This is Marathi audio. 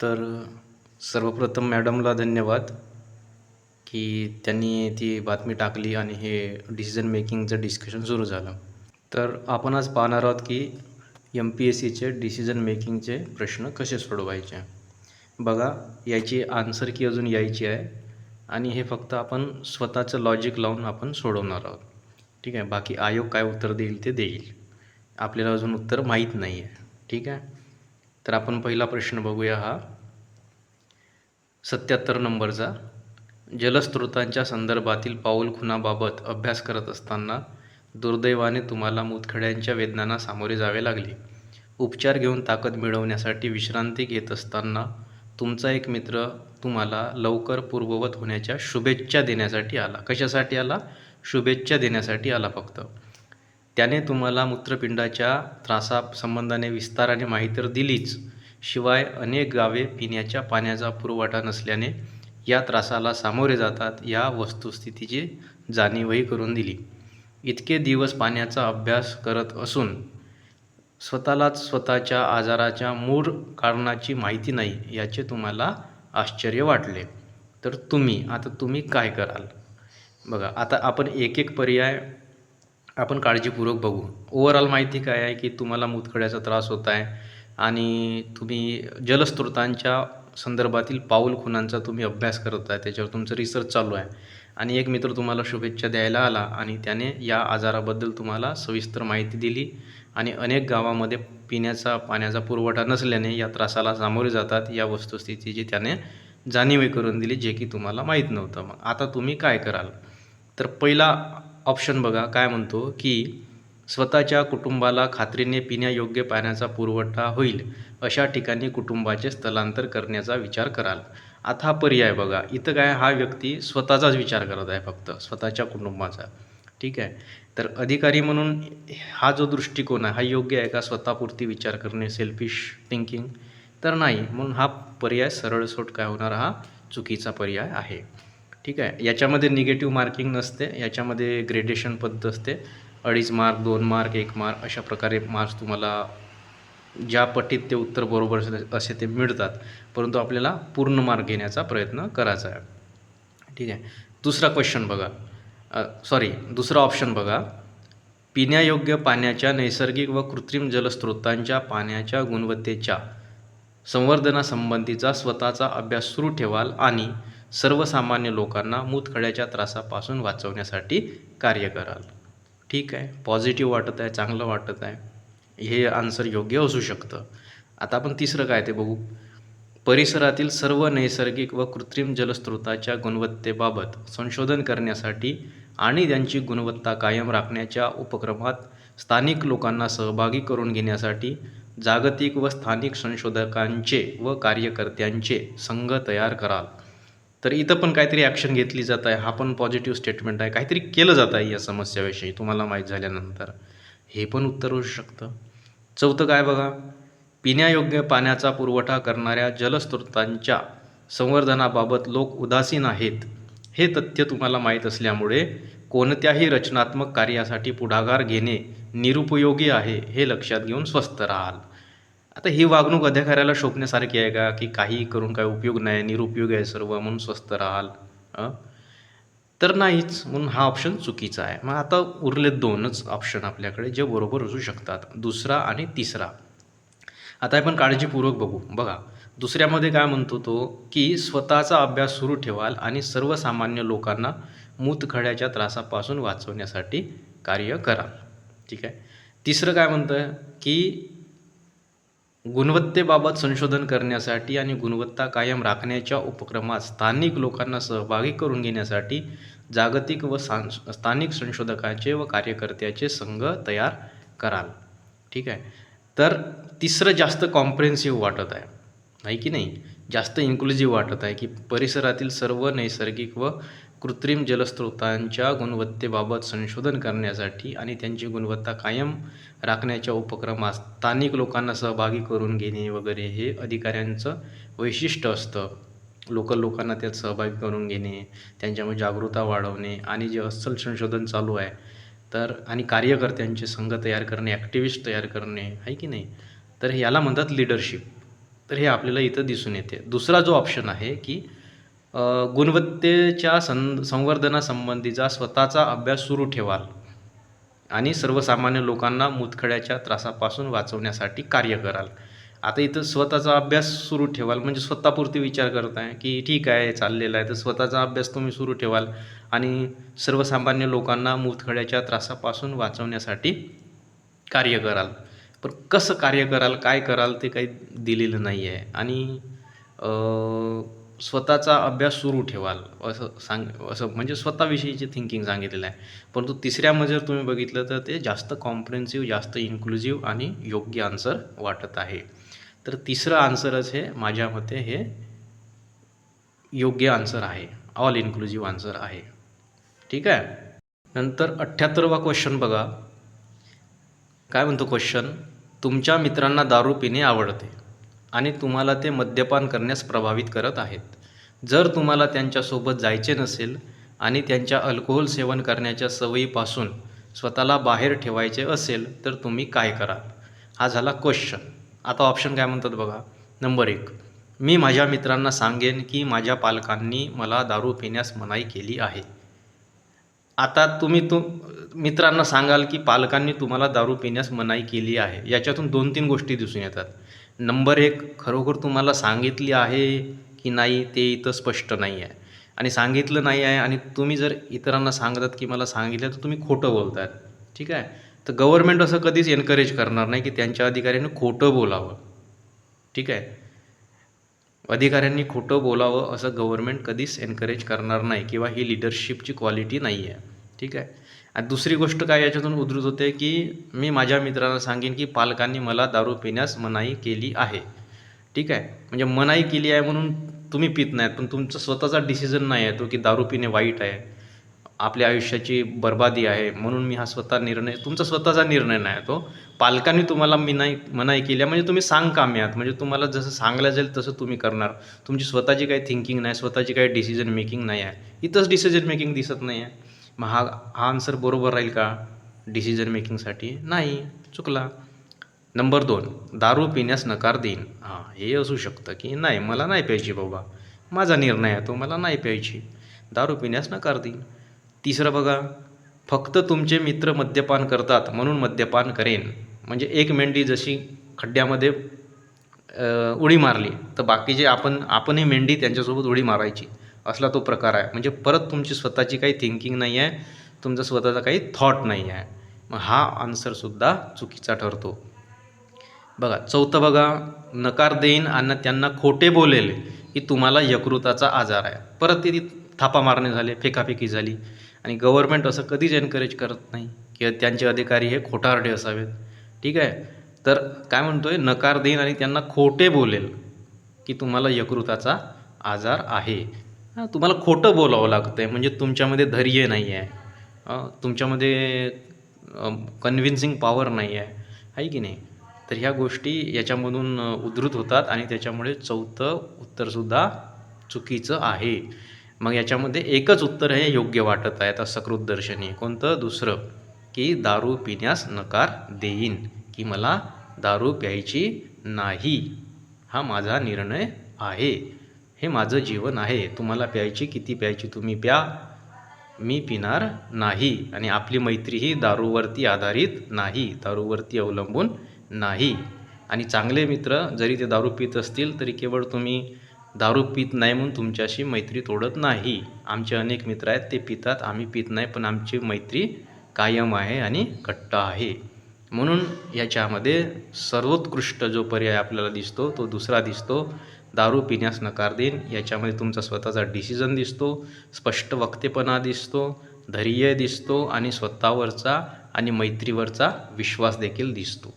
तर सर्वप्रथम मॅडमला धन्यवाद की त्यांनी ती बातमी टाकली आणि हे डिसिजन मेकिंगचं डिस्कशन सुरू झालं. तर आपण आज पाहणार आहोत की एम पी एस सीचे डिसिजन मेकिंगचे प्रश्न कसे सोडवायचे. बघा याची आन्सर की अजून यायची आहे आणि हे फक्त आपण स्वतःचं लॉजिक लावून आपण सोडवणार आहोत. ठीक आहे? बाकी आयोग काय उत्तर देईल ते देईल. आपल्याला अजून उत्तर माहीत नाही आहे ठीक आहे? तर आपण पहिला प्रश्न बघूया हा. सत्याहत्तर नंबरचा. जलस्रोतांच्या संदर्भातील पाऊल खुणाबाबत अभ्यास करत असताना दुर्दैवाने तुम्हाला मुतखड्यांच्या वेदनांना सामोरे जावे लागले. उपचार घेऊन ताकद मिळवण्यासाठी विश्रांती घेत असताना तुमचा एक मित्र तुम्हाला लवकर पूर्ववत होण्याच्या शुभेच्छा देण्यासाठी आला. कशासाठी आला? शुभेच्छा देण्यासाठी आला फक्त. त्याने तुम्हाला मूत्रपिंडाच्या त्रासासंबंधाने विस्ताराने माहिती तर दिलीच. शिवाय अनेक गावे पिण्याच्या पाण्याचा पुरवठा नसल्याने या त्रासाला सामोरे जातात या वस्तुस्थितीची जाणीवही करून दिली. इतके दिवस पाण्याचा अभ्यास करत असून स्वतःलाच स्वतःच्या आजाराच्या मूळ कारणाची माहिती नाही याचे तुम्हाला आश्चर्य वाटले. तर तुम्ही आता तुम्ही काय कराल? बघा आता आपण एक एक पर्याय आपण काळजीपूर्वक बघू. ओव्हरऑल माहिती काय आहे की तुम्हाला मुतखड्याचा त्रास होत आहे आणि तुम्ही जलस्रोतांच्या संदर्भातील पाऊल खुणांचा तुम्ही अभ्यास करत आहे त्याच्यावर तुमचं रिसर्च चालू आहे. आणि एक मित्र तुम्हाला शुभेच्छा द्यायला आला आणि त्याने या आजाराबद्दल तुम्हाला सविस्तर माहिती दिली आणि अनेक गावामध्ये पिण्याचा पाण्याचा पुरवठा नसल्याने या त्रासाला सामोरे जातात या वस्तुस्थितीची त्याने जाणीव करून दिली जे की तुम्हाला माहीत नव्हतं. मग आता तुम्ही काय कराल? तर पहिला ऑप्शन बघा काय म्हणतो की स्वतःच्या कुटुंबाला खात्रीने पिण्यायोग्य पाण्याचा पुरवठा होईल अशा ठिकाणी कुटुंबाचे स्थलांतर करण्याचा विचार कराल. आता हा पर्याय बघा इथं काय हा व्यक्ती स्वतःचाच विचार करत आहे फक्त स्वतःच्या कुटुंबाचा. ठीक आहे? तर अधिकारी म्हणून हा जो दृष्टिकोन आहे हा योग्य आहे का स्वतःपुरती विचार करणे सेल्फिश थिंकिंग तर नाही म्हणून हा पर्याय सरळसोट काय होणार हा चुकीचा पर्याय आहे. ठीक आहे. याच्यामध्ये निगेटिव्ह मार्किंग नसते. याच्यामध्ये ग्रेडेशन पद्धत असते. अडीच मार्क दोन मार्क एक मार्क अशा प्रकारे मार्क्स तुम्हाला ज्या पटीत ते उत्तर बरोबर असे असे ते मिळतात. परंतु आपल्याला पूर्ण मार्क घेण्याचा प्रयत्न करायचा आहे. ठीक आहे. दुसरा क्वेश्चन बघा. सॉरी दुसरा ऑप्शन बघा. पिण्यायोग्य पाण्याच्या नैसर्गिक व कृत्रिम जलस्रोतांच्या पाण्याच्या गुणवत्तेच्या संवर्धनासंबंधीचा स्वतःचा अभ्यास सुरू ठेवाल आणि सर्वसामान्य लोकांना मूतखड्याच्या त्रासापासून वाचवण्यासाठी कार्य कराल. ठीक आहे? पॉझिटिव्ह वाटत आहे चांगलं वाटत आहे. हे आन्सर योग्य असू शकतं. आता आपण तिसरं काय ते बघू. परिसरातील सर्व नैसर्गिक व कृत्रिम जलस्रोताच्या गुणवत्तेबाबत संशोधन करण्यासाठी आणि त्यांची गुणवत्ता कायम राखण्याच्या उपक्रमात स्थानिक लोकांना सहभागी करून घेण्यासाठी जागतिक व स्थानिक संशोधकांचे व कार्यकर्त्यांचे संघ तयार कराल. तर इथं पण काहीतरी ॲक्शन घेतली जात आहे. हा पण पॉझिटिव्ह स्टेटमेंट आहे. काहीतरी केलं जात आहे या समस्याविषयी तुम्हाला माहीत झाल्यानंतर. हे पण उत्तर होऊ शकतं. चौथं काय बघा? पिण्यायोग्य पाण्याचा पुरवठा करणाऱ्या जलस्रोतांच्या संवर्धनाबाबत लोक उदासीन आहेत. हे तथ्य तुम्हाला माहीत असल्यामुळे कोणत्याही रचनात्मक कार्यासाठी पुढाकार घेणे निरुपयोगी आहे हे लक्षात घेऊन स्वस्थ राहाल. आता ही वागणूक अधिकाऱ्याला शोभण्यासारखी आहे का? की काही करून काय उपयोग नाही निरुपयोग आहे सर्व म्हणून स्वस्त राहाल तर नाहीच म्हणून हा ऑप्शन चुकीचा आहे. मग आता उरले दोनच ऑप्शन आपल्याकडे जे बरोबर असू शकतात. दुसरा आणि तिसरा. आता आपण काळजीपूर्वक बघू. बघा दुसऱ्यामध्ये काय म्हणतो तो की स्वतःचा अभ्यास सुरू ठेवाल आणि सर्वसामान्य लोकांना मूतखड्याच्या त्रासापासून वाचवण्यासाठी कार्य करा. ठीक आहे? तिसरं काय म्हणतं आहे की गुणवत्तेबाबत संशोधन करण्यासाठी आणि गुणवत्ता कायम राखण्याच्या उपक्रमात स्थानिक लोकांना सहभागी करून घेण्यासाठी जागतिक व सां स्थानिक संशोधकाचे व कार्यकर्त्याचे संघ तयार कराल. ठीक आहे? तर तिसरं जास्त कॉम्प्रेन्सिव्ह वाटत आहे. नाही की नाही? जास्त इन्क्लुझिव्ह वाटत आहे की परिसरातील सर्व नैसर्गिक व कृत्रिम जलस्रोतांच्या गुणवत्तेबाबत संशोधन करण्यासाठी आणि त्यांची गुणवत्ता कायम राखण्याच्या उपक्रमात स्थानिक लोकांना सहभागी करून घेणे वगैरे हे अधिकाऱ्यांचं वैशिष्ट्य असतं. लोकल लोकांना त्यात सहभागी करून घेणे त्यांच्यामध्ये जागरूकता वाढवणे आणि जे अस्सल संशोधन चालू आहे तर आणि कार्यकर्त्यांचे संघ तयार करणे ॲक्टिव्हिस्ट तयार करणे आहे की नाही? तर याला म्हणतात लिडरशिप तर हे आपल्याला इथं दिसून येते. दुसरा जो ऑप्शन आहे की गुणवत्तेच्या सं संवर्धनासंबंधीचा स्वतःचा अभ्यास सुरू ठेवाल आणि सर्वसामान्य लोकांना मुतखड्याच्या त्रासापासून वाचवण्यासाठी कार्य कराल. आता इथं स्वतःचा अभ्यास सुरू ठेवाल म्हणजे स्वतःपुरती विचार करताय की ठीक आहे चाललेलं आहे तर स्वतःचा अभ्यास तुम्ही सुरू ठेवाल आणि सर्वसामान्य लोकांना मुतखड्याच्या त्रासापासून वाचवण्यासाठी कार्य कराल. पण कसं कार्य कराल काय कराल ते काही दिलेलं नाही आहे आणि स्वतःचा अभ्यास सुरू ठेवाल असं सांग असं म्हणजे स्वतःविषयीचे थिंकिंग सांगितलेलं आहे. परंतु तिसऱ्यामध्ये जर तुम्ही बघितलं तर ते जास्त कॉम्प्रेन्सिव्ह जास्त इन्क्लुझिव्ह आणि योग्य आन्सर वाटत आहे. तर तिसरं आन्सरच हे माझ्या मते हे योग्य आन्सर आहे. ऑल इन्क्लुझिव्ह आन्सर आहे. ठीक आहे? नंतर अठ्ठ्याहत्तरवा क्वेश्चन बघा. काय म्हणतो क्वेश्चन तुमच्या मित्रांना दारू पिणे आवडते. आणि तुम्हाला ते मद्यपान करण्यास प्रभावित करत आहेत. जर तुम्हाला त्यांच्यासोबत जायचे नसेल आणि त्यांच्या अल्कोहोल सेवन करण्याच्या सवयीपासून स्वतःला बाहेर ठेवायचे असेल तर तुम्ही काय कराल? हा झाला क्वेश्चन आता ऑप्शन काय म्हणतात बघा? नंबर एक. मी माझ्या मित्रांना सांगेन की माझ्या पालकांनी मला दारू पिण्यास मनाई केली आहे. आता तुम्ही तु मित्रांना सांगाल की पालकांनी तुम्हाला दारू पिण्यास मनाई केली आहे. याच्यातून दोन तीन गोष्टी दिसून येतात. नंबर एक खरोखर तुम्हाला सांगितली आहे की नाही ते इथं स्पष्ट नाही आहे. आणि सांगितलं नाही आहे आणि तुम्ही जर इतरांना सांगतात की मला सांगितलं तर तुम्ही खोटं बोलतात. ठीक आहे? तर गव्हर्मेंट असं कधीच एनकरेज करणार नाही की त्यांच्या अधिकाऱ्यांनी खोटं बोलावं. ठीक आहे? अधिकाऱ्यांनी खोटं बोलावं असं गव्हर्मेंट कधीच एनकरेज करणार नाही किंवा ही लिडरशिपची क्वालिटी नाही आहे. ठीक आहे. आणि दुसरी गोष्ट काय याच्यातून उद्धृत होते की मी माझ्या मित्रांना सांगेन की पालकांनी मला दारू पिण्यास मनाई केली आहे. ठीक आहे. म्हणजे मनाई केली आहे म्हणून तुम्ही पित नाहीत पण तुमचा स्वतःचा डिसिजन नाही आहे तो की दारू पिणे वाईट आहे. आपल्या आयुष्याची बर्बादी आहे म्हणून मी हा स्वतः निर्णय तुमचा स्वतःचा निर्णय नाही आहे तो. पालकांनी तुम्हाला मिनाई मनाई केली आहे. म्हणजे तुम्ही सांग कामी आहात. म्हणजे तुम्हाला जसं सांगलं जाईल तसं तुम्ही करणार. तुमची स्वतःची काही थिंकिंग नाही स्वतःची काही डिसिजन मेकिंग नाही आहे. इथंच डिसिजन मेकिंग दिसत नाही आहे. मग हा हा आन्सर बरोबर राहील का? डिसिजन मेकिंगसाठी नाही चुकला. नंबर दोन दारू पिण्यास नकार देईन. हां हे असू शकतं की नाही मला नाही प्यायची बाबा. माझा निर्णय आहे तो मला नाही प्यायची. दारू पिण्यास नकार देईन. तिसरं बघा फक्त तुमचे मित्र मद्यपान करतात म्हणून मद्यपान करेन. म्हणजे एक मेंढी जशी खड्ड्यामध्ये उडी मारली तर बाकीचे आपण आपणही मेंढी त्यांच्यासोबत उडी मारायची. असला तो प्रकार आहे. म्हणजे परत तुमची स्वतःची काही थिंकिंग नाही आहे तुमचा स्वतःचा काही थॉट नाही आहे. मग हा आन्सरसुद्धा चुकीचा ठरतो. बघा चौथं बघा नकार देईन आणि त्यांना खोटे बोलेल की तुम्हाला यकृताचा आजार आहे. परत ते ती थापा मारणे झाले फेकाफेकी झाली. आणि गव्हर्मेंट असं कधीच एनकरेज करत नाही की त्यांचे अधिकारी हे खोटारडे असावेत. ठीक आहे? तर काय म्हणतो आहे नकार देईन आणि त्यांना खोटे बोलेल की तुम्हाला यकृताचा आजार आहे. हां तुम्हाला खोटं बोलावं लागतं आहे म्हणजे तुमच्यामध्ये धैर्य नाही आहे तुमच्यामध्ये कन्व्हिन्सिंग पॉवर नाही आहे आहे की नाही? तर ह्या गोष्टी याच्यामधून उद्धृत होतात आणि त्याच्यामुळे चौथं उत्तरसुद्धा चुकीचं आहे. मग याच्यामध्ये एकच उत्तर हे योग्य वाटत आहे. आता सकृत दर्शनी कोणतं? दुसरं की दारू पिण्यास नकार देईन की मला दारू प्यायची नाही. हा माझा निर्णय आहे. हे माझं जीवन आहे. तुम्हाला प्यायची किती प्यायची तुम्ही प्या. मी पिणार नाही आणि आपली मैत्री ही दारूवरती आधारित नाही. दारूवरती अवलंबून नाही. आणि चांगले मित्र जरी ते दारू पित असतील तरी केवळ तुम्ही दारू पित नाही म्हणून तुमच्याशी मैत्री तोडत नाही. आमचे अनेक मित्र आहेत ते पितात. आम्ही पित नाही पण आमची मैत्री कायम आहे आणि घट्ट आहे. म्हणून याच्यामध्ये सर्वोत्कृष्ट जो पर्याय आपल्याला दिसतो तो दुसरा दिसतो. दारू पिण्यास नकार देईन. याच्यामध्ये तुमचा स्वतःचा डिसिजन दिसतो स्पष्ट वक्तेपणा दिसतो धैर्य दिसतो आणि स्वतःवरचा आणि मैत्रीवरचा विश्वास देखील दिसतो.